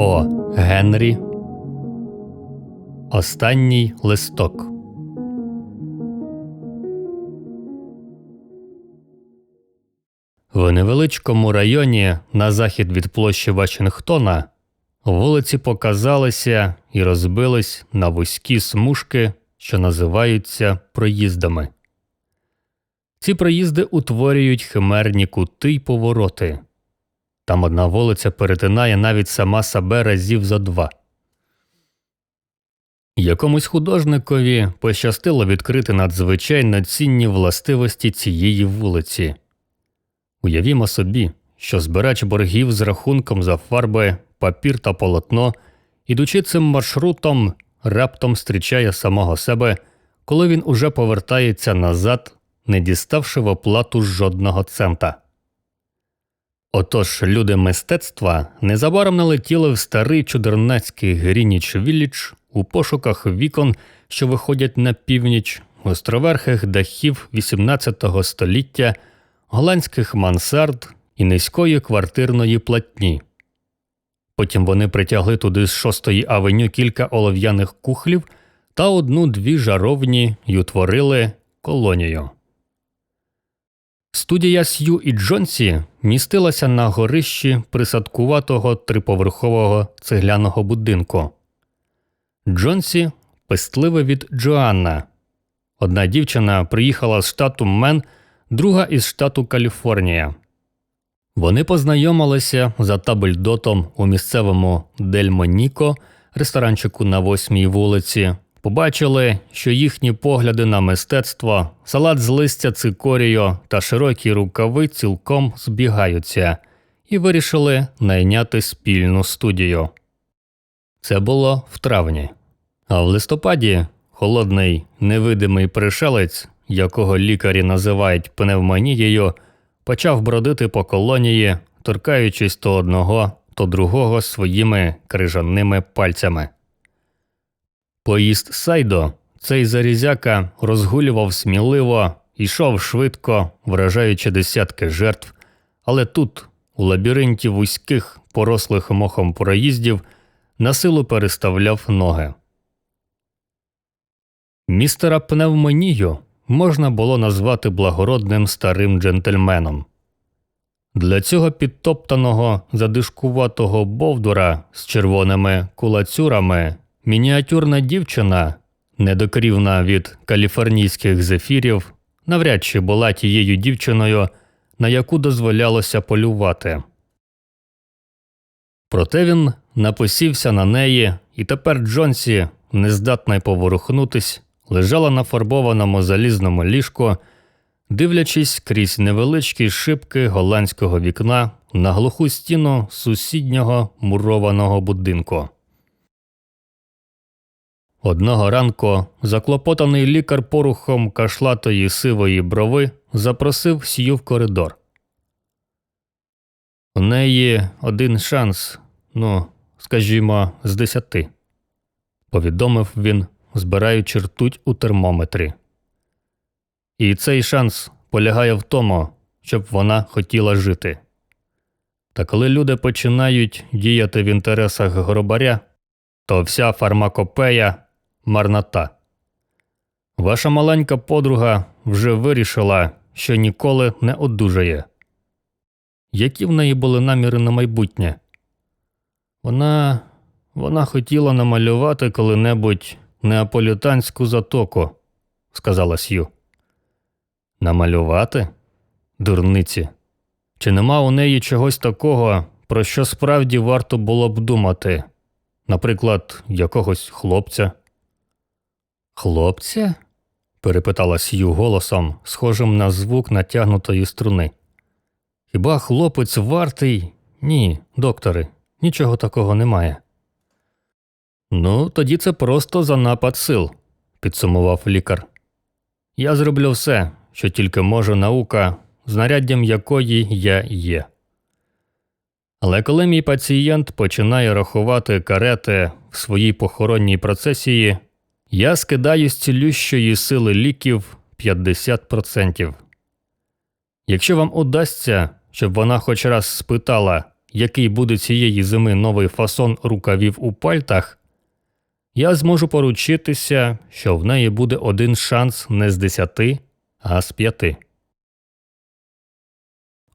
О. Генрі. Останній листок. В невеличкому районі на захід від площі Вашингтона вулиці показалися і розбились на вузькі смужки, що називаються проїздами. Ці проїзди утворюють химерні кути й повороти. Там одна вулиця перетинає навіть сама себе разів за два. Якомусь художникові пощастило відкрити надзвичайно цінні властивості цієї вулиці. Уявімо собі, що збирач боргів з рахунком за фарби, папір та полотно, ідучи цим маршрутом, раптом зустрічає самого себе, коли він уже повертається назад, не діставши в оплату жодного цента. Отож люди мистецтва незабаром налетіли в старий чудернацький Грініч Віллідж у пошуках вікон, що виходять на північ, гостроверхих дахів XVIII століття, голландських мансард і низької квартирної платні. Потім вони притягли туди з шостої авеню кілька олов'яних кухлів та одну-дві жаровні й утворили колонію. Студія Сью і Джонсі містилася на горищі присадкуватого триповерхового цегляного будинку. Джонсі пестливе від Джоанна. Одна дівчина приїхала з штату Мен, друга із штату Каліфорнія. Вони познайомилися за табельдотом у місцевому Дельмоніко, ресторанчику на восьмій вулиці, побачили, що їхні погляди на мистецтво, салат з листя цикоріо та широкі рукави цілком збігаються, і вирішили найняти спільну студію. Це було в травні. А в листопаді холодний невидимий пришелець, якого лікарі називають пневмонією, почав бродити по колонії, торкаючись то одного, то другого своїми крижаними пальцями. Поїзд Сайдо, цей зарізяка розгулював сміливо, йшов швидко, вражаючи десятки жертв, але тут, у лабіринті вузьких, порослих мохом проїздів, на силу переставляв ноги. Містера пневмонію можна було назвати благородним старим джентльменом. Для цього підтоптаного задишкуватого бовдура з червоними кулацюрами мініатюрна дівчина, недокрівна від каліфорнійських зефірів, навряд чи була тією дівчиною, на яку дозволялося полювати. Проте він напосівся на неї, і тепер Джонсі, нездатна й поворухнутись, лежала на фарбованому залізному ліжку, дивлячись крізь невеличкі шибки голландського вікна на глуху стіну сусіднього мурованого будинку. Одного ранку заклопотаний лікар порухом кашлатої сивої брови запросив сію в коридор. У неї один шанс, ну, скажімо, з десяти, повідомив він, збираючи ртуть у термометрі. І цей шанс полягає в тому, щоб вона хотіла жити. Та коли люди починають діяти в інтересах гробаря, то вся фармакопея марнота. Ваша маленька подруга вже вирішила, що ніколи не одужає. Які в неї були наміри на майбутнє? Вона вона хотіла намалювати коли-небудь неаполітанську затоку, сказала Сью. Намалювати? Дурниці. Чи нема у неї чогось такого, про що справді варто було б думати? Наприклад, якогось хлопця? Хлопця? перепитала Сью голосом, схожим на звук натягнутої струни. Хіба хлопець вартий? Ні, докторе, нічого такого немає. Ну, тоді це просто занапад сил, підсумував лікар. Я зроблю все, що тільки може наука, знаряддям якої я є. Але коли мій пацієнт починає рахувати карети в своїй похоронній процесії, я скидаю з цілющої сили ліків 50%. Якщо вам удасться, щоб вона хоч раз спитала, який буде цієї зими новий фасон рукавів у пальтах, я зможу поручитися, що в неї буде один шанс не з десяти, а з п'яти.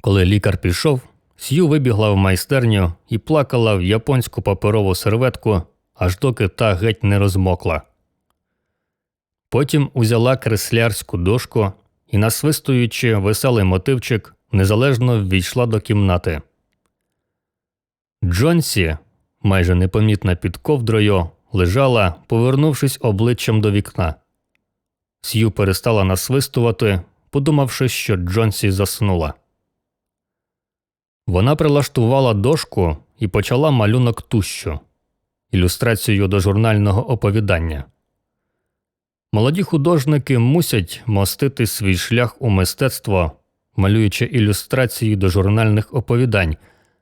Коли лікар пішов, Сью вибігла в майстерню і плакала в японську паперову серветку, аж доки та геть не розмокла. Потім узяла креслярську дошку і, насвистуючи веселий мотивчик, незалежно ввійшла до кімнати. Джонсі, майже непомітна під ковдрою, лежала, повернувшись обличчям до вікна. Сью перестала насвистувати, подумавши, що Джонсі заснула. Вона прилаштувала дошку і почала малюнок тущу, ілюстрацію до журнального оповідання. Молоді художники мусять мостити свій шлях у мистецтво, малюючи ілюстрації до журнальних оповідань,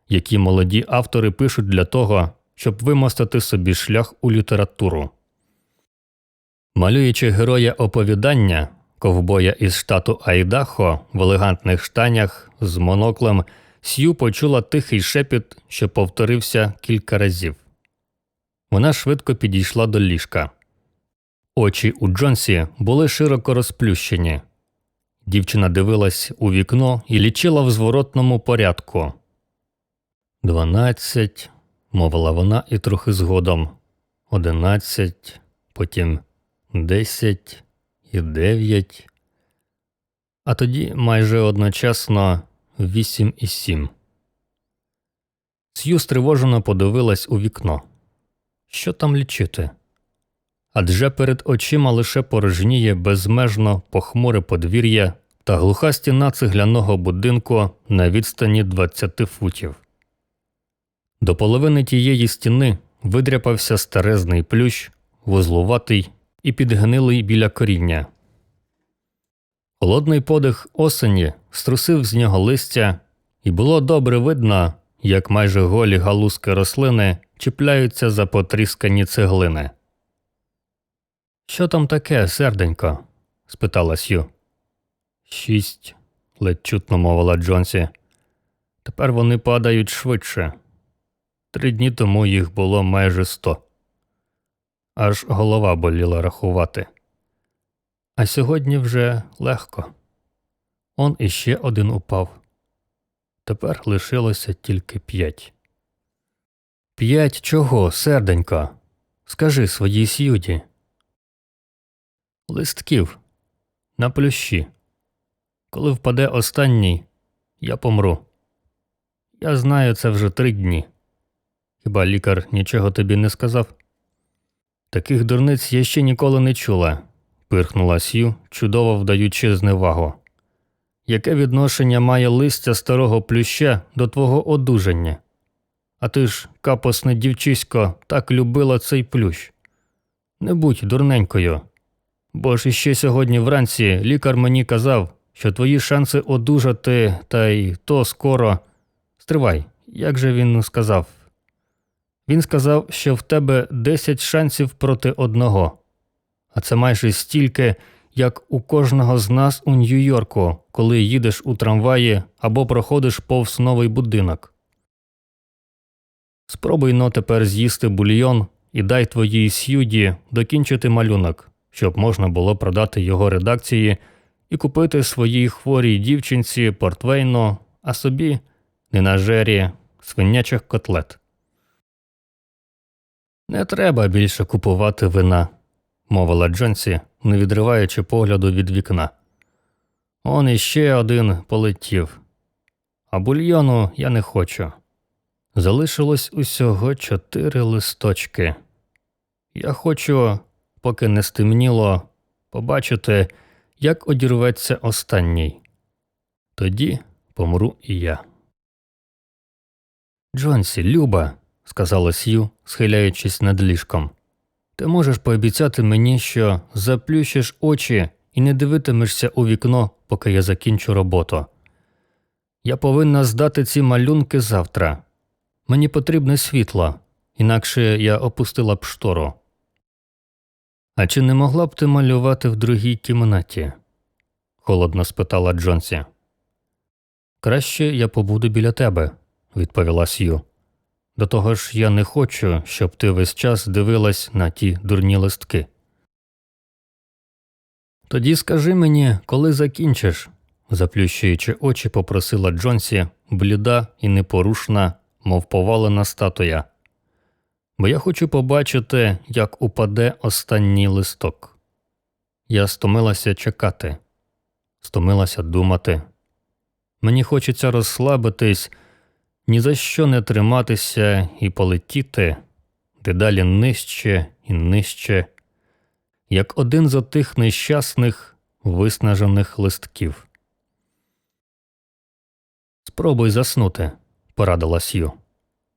які молоді автори пишуть для того, щоб вимостити собі шлях у літературу. Малюючи героя оповідання, ковбоя із штату Айдахо в елегантних штанях з моноклем, Сью почула тихий шепіт, що повторився кілька разів. Вона швидко підійшла до ліжка. Очі у Джонсі були широко розплющені. Дівчина дивилась у вікно і лічила в зворотному порядку. Дванадцять, мовила вона і трохи згодом. Одинадцять, потім десять і дев'ять. А тоді майже одночасно вісім і сім. Сью стривожено подивилась у вікно. Що там лічити? Адже перед очима лише порожніє безмежно похмуре подвір'я та глуха стіна цегляного будинку на відстані 20 футів. До половини тієї стіни видряпався старезний плющ, вузлуватий і підгнилий біля коріння. Холодний подих осені струсив з нього листя, і було добре видно, як майже голі галузки рослини чіпляються за потріскані цеглини. Що там таке, серденько? спитала Сью. Шість, ледь чутно мовила Джонсі. Тепер вони падають швидше. Три дні тому їх було майже сто. Аж голова боліла рахувати. А сьогодні вже легко. Он іще один упав. Тепер лишилося тільки п'ять. П'ять чого, серденько? Скажи своїй сюді. Листків на плющі. Коли впаде останній, я помру. Я знаю це вже три дні. Хіба лікар нічого тобі не сказав? Таких дурниць я ще ніколи не чула, пирхнула Сью, чудово вдаючи зневагу. Яке відношення має листя старого плюща до твого одужання? А ти ж, капосне дівчисько, так любила цей плющ. Не будь дурненькою. Бо ж іще сьогодні вранці лікар мені казав, що твої шанси одужати, та й то скоро. Стривай, як же він сказав? Він сказав, що в тебе 10 шансів проти одного, а це майже стільки, як у кожного з нас у Нью-Йорку, коли їдеш у трамваї або проходиш повз новий будинок. Спробуй но тепер з'їсти бульйон і дай твоїй сюді докінчити малюнок, щоб можна було продати його редакції і купити своїй хворій дівчинці портвейно, а собі ненажері свинячих котлет. Не треба більше купувати вина, мовила Джонсі, не відриваючи погляду від вікна. Он іще один полетів. А бульйону я не хочу. Залишилось усього чотири листочки. Я хочу, поки не стемніло, побачити, як одірветься останній. Тоді помру і я. Джонсі, Люба, сказала Сью, схиляючись над ліжком. Ти можеш пообіцяти мені, що заплющиш очі і не дивитимешся у вікно, поки я закінчу роботу. Я повинна здати ці малюнки завтра. Мені потрібне світло, інакше я опустила б штору. А чи не могла б ти малювати в другій кімнаті? холодно спитала Джонсі. Краще я побуду біля тебе, відповіла Сью. До того ж, я не хочу, щоб ти весь час дивилась на ті дурні листки. Тоді скажи мені, коли закінчиш, заплющуючи очі, попросила Джонсі, бліда і непорушна, мов повалена статуя. Бо я хочу побачити, як упаде останній листок. Я стомилася чекати, стомилася думати. Мені хочеться розслабитись, ні за що не триматися і полетіти дедалі нижче і нижче, як один з отих нещасних, виснажених листків. Спробуй заснути, порадила Сью.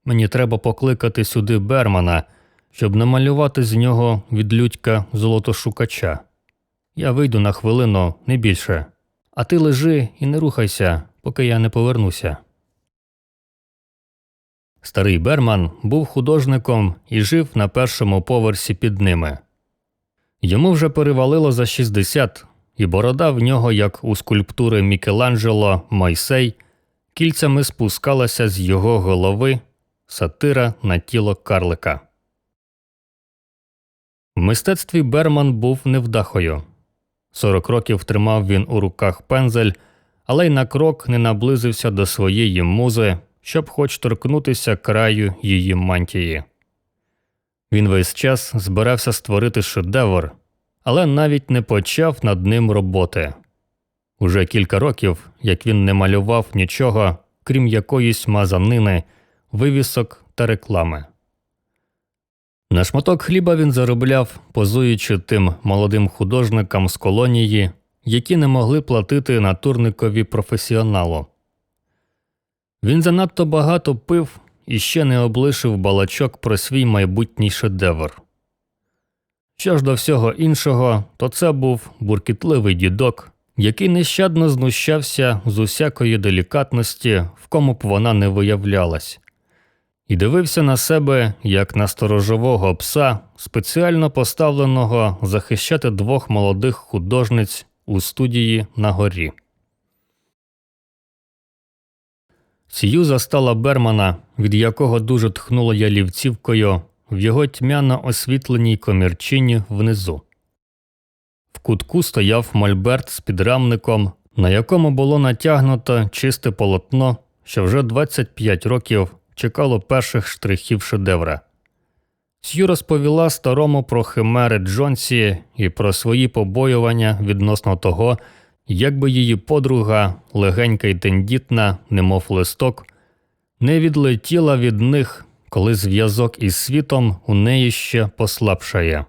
Мені треба покликати сюди Бермана, щоб намалювати з нього від людька золотошукача. Я вийду на хвилину, не більше. А ти лежи і не рухайся, поки я не повернуся. Старий Берман був художником і жив на першому поверсі під ними. Йому вже перевалило за 60, і борода в нього, як у скульптури Мікеланджело Мойсей, кільцями спускалася з його голови сатира на тіло карлика. В мистецтві Берман був невдахою. Сорок років тримав він у руках пензель, але й на крок не наблизився до своєї музи, щоб хоч торкнутися краю її мантії. Він весь час збирався створити шедевр, але навіть не почав над ним роботи. Уже кілька років, як він не малював нічого, крім якоїсь мазанини, вивісок та реклами. На шматок хліба він заробляв, позуючи тим молодим художникам з колонії, які не могли платити натурникові професіоналу. Він занадто багато пив і ще не облишив балачок про свій майбутній шедевр. Що ж до всього іншого, то це був буркітливий дідок, який нещадно знущався з усякої делікатності, в кому б вона не виявлялась, і дивився на себе як на сторожового пса, спеціально поставленого захищати двох молодих художниць у студії на горі. Сію застала Бермана, від якого дуже тхнуло ялівцівкою, в його тьмяно освітленій комірчині внизу. В кутку стояв мольберт з підрамником, на якому було натягнуто чисте полотно, що вже 25 років чекало перших штрихів шедевра. Сью розповіла старому про химери Джонсі і про свої побоювання відносно того, як би її подруга, легенька й тендітна, немов листок, не відлетіла від них, коли зв'язок із світом у неї ще послабшає.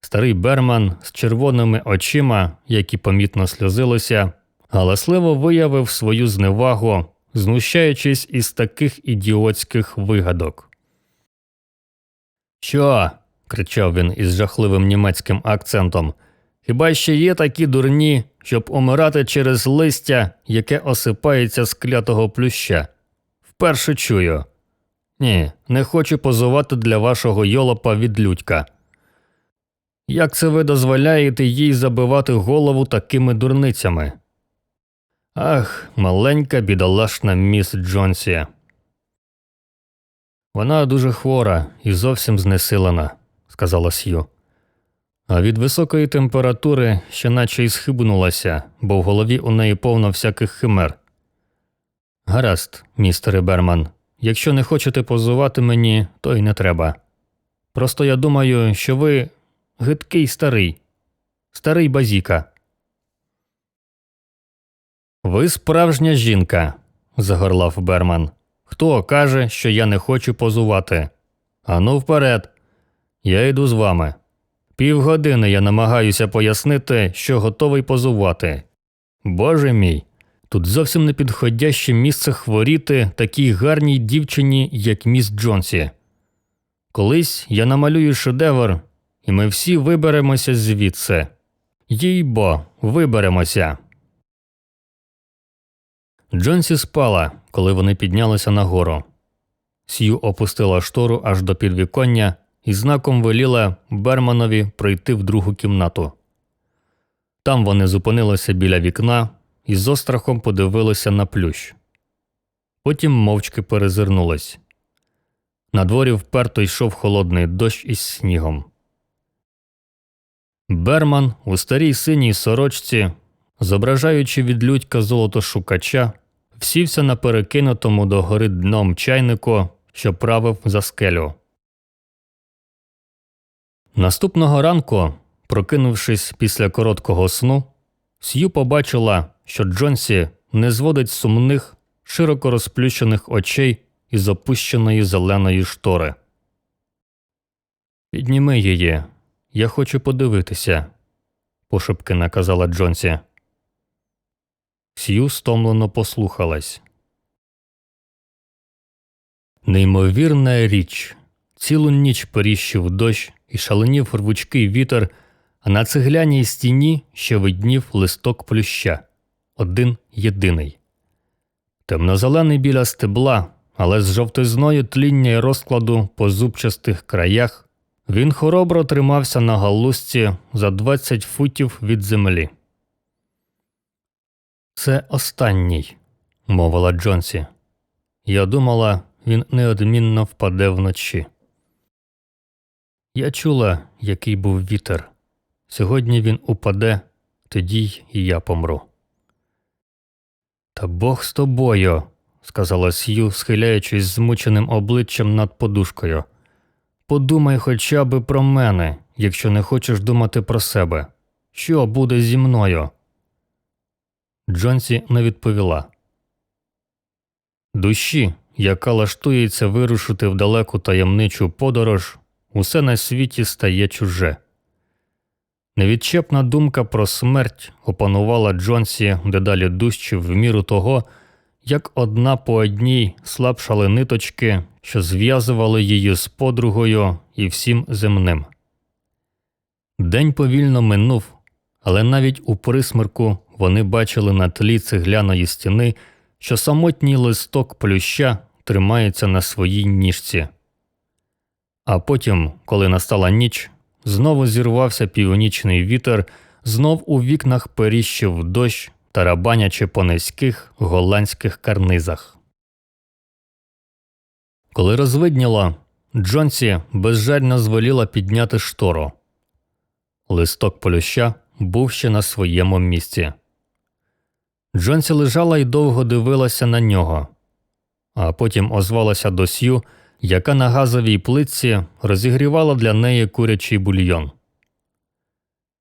Старий Берман з червоними очима, які помітно сльозилися, галасливо виявив свою зневагу, знущаючись із таких ідіотських вигадок. Що? кричав він із жахливим німецьким акцентом. Хіба ще є такі дурні, щоб умирати через листя, яке осипається з клятого плюща? Вперше чую. Ні, не хочу позувати для вашого йолопа від людька. Як це ви дозволяєте їй забивати голову такими дурницями? Ах, маленька бідолашна міс Джонсі. Вона дуже хвора і зовсім знесилена, сказала Сью. А від високої температури ще наче й схибнулася, бо в голові у неї повно всяких химер. Гаразд, містере Берман, якщо не хочете позувати мені, то й не треба. Просто я думаю, що ви гидкий старий, старий базіка. Ви справжня жінка, загорлав Берман. Хто каже, що я не хочу позувати? Ану вперед. Я йду з вами. Півгодини я намагаюся пояснити, що готовий позувати. Боже мій, тут зовсім не підходяще місце хворіти такій гарній дівчині, як міс Джонсі. Колись я намалюю шедевр, і ми всі виберемося звідси. Їй бо, виберемося. Джонсі спала, коли вони піднялися нагору. Сью опустила штору аж до підвіконня і знаком веліла Берманові пройти в другу кімнату. Там вони зупинилися біля вікна і з острахом подивилися на плющ. потім мовчки перезирнулась. На дворі вперто йшов холодний дощ із снігом. Берман у старій синій сорочці, зображаючи відлюдька золотошукача, всівся на перекинутому до гори дном чайнику, що правив за скелю. Наступного ранку, прокинувшись після короткого сну, Сью побачила, що Джонсі не зводить сумних, широко розплющених очей із опущеної зеленої штори. Підніми її, я хочу подивитися, пошепки наказала Джонсі. Сью стомлено послухалась. Неймовірна річ. Цілу ніч періщив дощ і шаленів рвучкий вітер, а на цегляній стіні ще виднів листок плюща один єдиний. Темнозелений біля стебла, але з жовтизною тління й розкладу по зубчастих краях, він хоробро тримався на галузці за 20 футів від землі. Це останній, мовила Джонсі. Я думала, він неодмінно впаде вночі. Я чула, який був вітер. Сьогодні він упаде, тоді і я помру. Та Бог з тобою, сказала Сью, схиляючись змученим обличчям над подушкою. Подумай хоча б про мене, якщо не хочеш думати про себе. Що буде зі мною? Джонсі не відповіла. Душі, яка лаштується вирушити в далеку таємничу подорож, усе на світі стає чуже. Невідчепна думка про смерть опанувала Джонсі дедалі дужче в міру того, як одна по одній слабшали ниточки, що зв'язували її з подругою і всім земним. День повільно минув, але навіть у присмерку вони бачили на тлі цегляної стіни, що самотній листок плюща тримається на своїй ніжці. А потім, коли настала ніч, знову зірвався північний вітер, знов у вікнах періщив дощ, тарабанячи по низьких голландських карнизах. Коли розвидніло, Джонсі безжально звеліла підняти штору. Листок полюща був ще на своєму місці. Джонсі лежала і довго дивилася на нього, а потім озвалася до Сью, яка на газовій плитці розігрівала для неї курячий бульйон.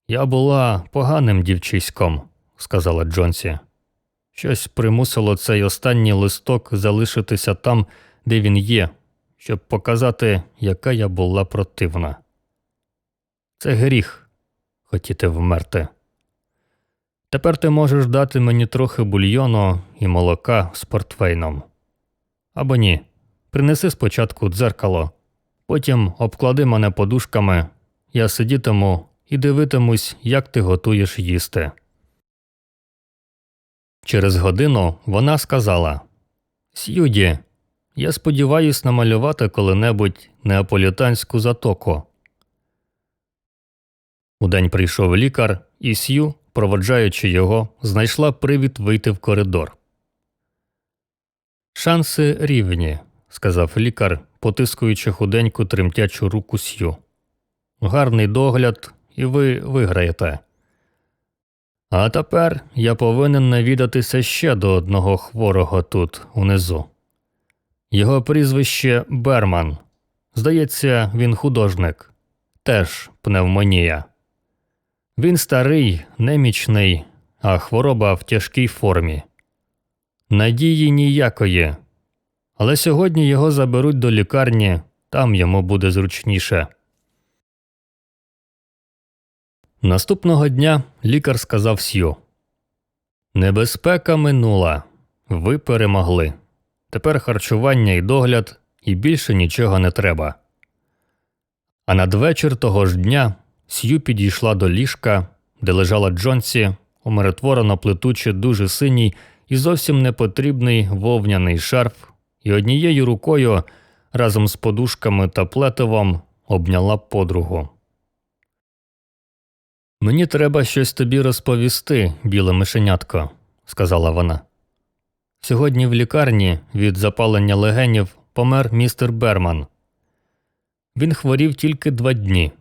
Я була поганим дівчиськом, сказала Джонсі. Щось примусило цей останній листок залишитися там, де він є, щоб показати, яка я була противна. Це гріх хотіти вмерти. Тепер ти можеш дати мені трохи бульйону і молока з портвейном. Або ні. Принеси спочатку дзеркало, потім обклади мене подушками, я сидітиму і дивитимусь, як ти готуєш їсти. Через годину вона сказала Сюді, я сподіваюсь намалювати коли-небудь неаполітанську затоку. Удень прийшов лікар, і Сью, проводжаючи його, знайшла привід вийти в коридор. Шанси рівні, сказав лікар, потискуючи худеньку тремтячу руку Сью. Гарний догляд, і ви виграєте. А тепер я повинен навідатися ще до одного хворого тут, унизу. Його прізвище Берман. Здається, він художник, теж пневмонія. Він старий, немічний, а хвороба в тяжкій формі. Надії ніякої. Але сьогодні його заберуть до лікарні, там йому буде зручніше. Наступного дня лікар сказав Сью Небезпека минула. Ви перемогли. Тепер харчування і догляд, і більше нічого не треба. А надвечір того ж дня Сью підійшла до ліжка, де лежала Джонсі, умиротворено плетучи дуже синій і зовсім непотрібний вовняний шарф, і однією рукою разом з подушками та плетивом обняла подругу. Мені треба щось тобі розповісти, біле мишенятко, сказала вона. Сьогодні в лікарні від запалення легенів помер містер Берман. Він хворів тільки два дні.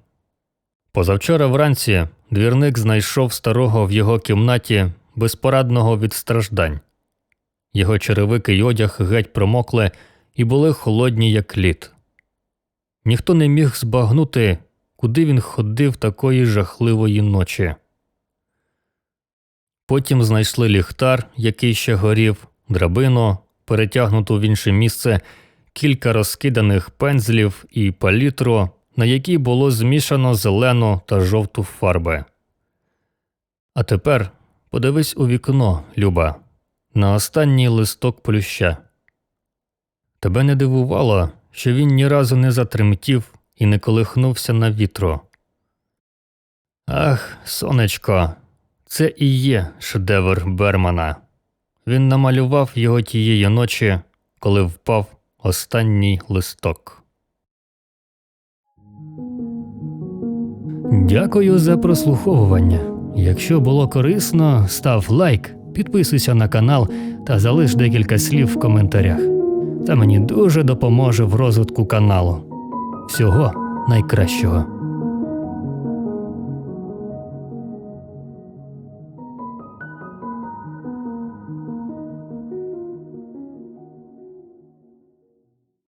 Позавчора вранці двірник знайшов старого в його кімнаті безпорадного від страждань. Його черевики й одяг геть промокли і були холодні, як лід. Ніхто не міг збагнути, куди він ходив такої жахливої ночі. Потім знайшли ліхтар, який ще горів, драбину, перетягнуту в інше місце, кілька розкиданих пензлів і палітру, на якій було змішано зелену та жовту фарби. А тепер подивись у вікно, Люба, на останній листок плюща. Тебе не дивувало, що він ні разу не затремтів і не колихнувся на вітру. Ах, сонечко, це і є шедевр Бермана. Він намалював його тієї ночі, коли впав останній листок. Дякую за прослуховування. Якщо було корисно, став лайк, підписуйся на канал та залиш декілька слів в коментарях. Це мені дуже допоможе в розвитку каналу. Всього найкращого.